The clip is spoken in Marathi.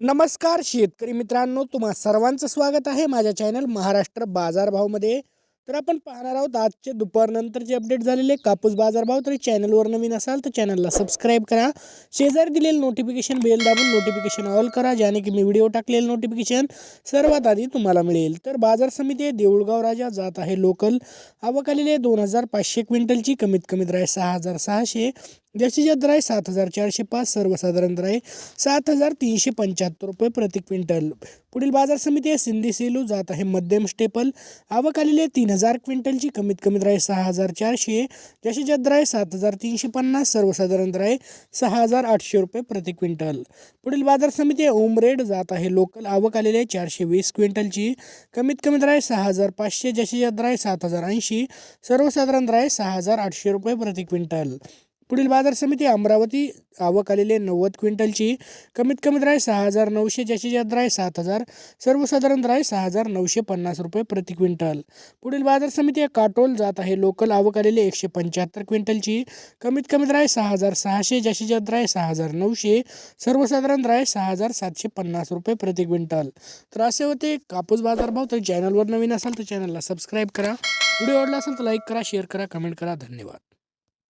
नमस्कार शेतकरी मित्रांनो तुम्हा सर्वांचं स्वागत आहे माझ्या चॅनल महाराष्ट्र बाजारभावमध्ये तर आपण पाहणार आहोत आजचे दुपारनंतरचे अपडेट झालेले कापूस बाजारभाव तरी चॅनलवर नवीन असाल तर चॅनलला सबस्क्राईब करा. शेजारी दिलेलं नोटिफिकेशन बेल दाबून नोटिफिकेशन ऑल करा ज्याने की मी व्हिडिओ टाकलेलं नोटिफिकेशन सर्वात आधी तुम्हाला मिळेल. तर बाजार समिती देऊळगाव राजा जात आहे लोकल आवक आलेली आहे दोन हजार पाचशे क्विंटलची कमीत कमी राय सहा हजार सहाशे. जास्तीत दर आहे सात हजार चारशे पाच सर्वसाधारण दर आहे सात हजार तीनशे पंच्याहत्तर रुपये प्रति क्विंटल. पुढील बाजार समिती आहे सिंधी सेलू. जात आहे मध्यम स्टेपल. आवक आलेली आहे तीन हजार क्विंटलची. कमीत कमी दर आहे सहा हजार चारशे. जास्तीत दर आहे सात हजार तीनशे पन्नास सर्वसाधारण दर आहे सहा हजार आठशे रुपये प्रति क्विंटल. पुढील बाजार समिती आहे ओमरेड जात आहे लोकल. आवक आलेली आहे चारशे वीस क्विंटलची. कमीत कमी दर आहे सहा हजार पाचशे. जास्तीत दर आहे सात हजार ऐंशी. सर्वसाधारण दर आहे सहा हजार आठशे रुपये प्रति क्विंटल. पुढील बाजार समिती अमरावती आवक आलेले नव्वद क्विंटलची. कमीत कमी द्राय सहा हजार नऊशे ज्याची दर द्राय सात हजार सर्वसाधारण द्राय सहा हजार नऊशे पन्नास रुपये प्रति क्विंटल. पुढील बाजार समिती काटोल जात आहे. लोकल आवक आलेले एकशे पंच्याहत्तर क्विंटलची. कमीत कमी द्राय सहा हजार सहाशे ज्याची दर द्राय सहा हजार नऊशे सर्वसाधारण द्राय सहा हजार सातशे पन्नास रुपये प्रति क्विंटल. तर असे होते कापूस बाजारभाव तर चॅनलवर नवीन असाल तर चॅनलला सबस्क्राईब करा. व्हिडिओ आवडला असेल तर लाईक करा शेअर करा कमेंट करा. धन्यवाद.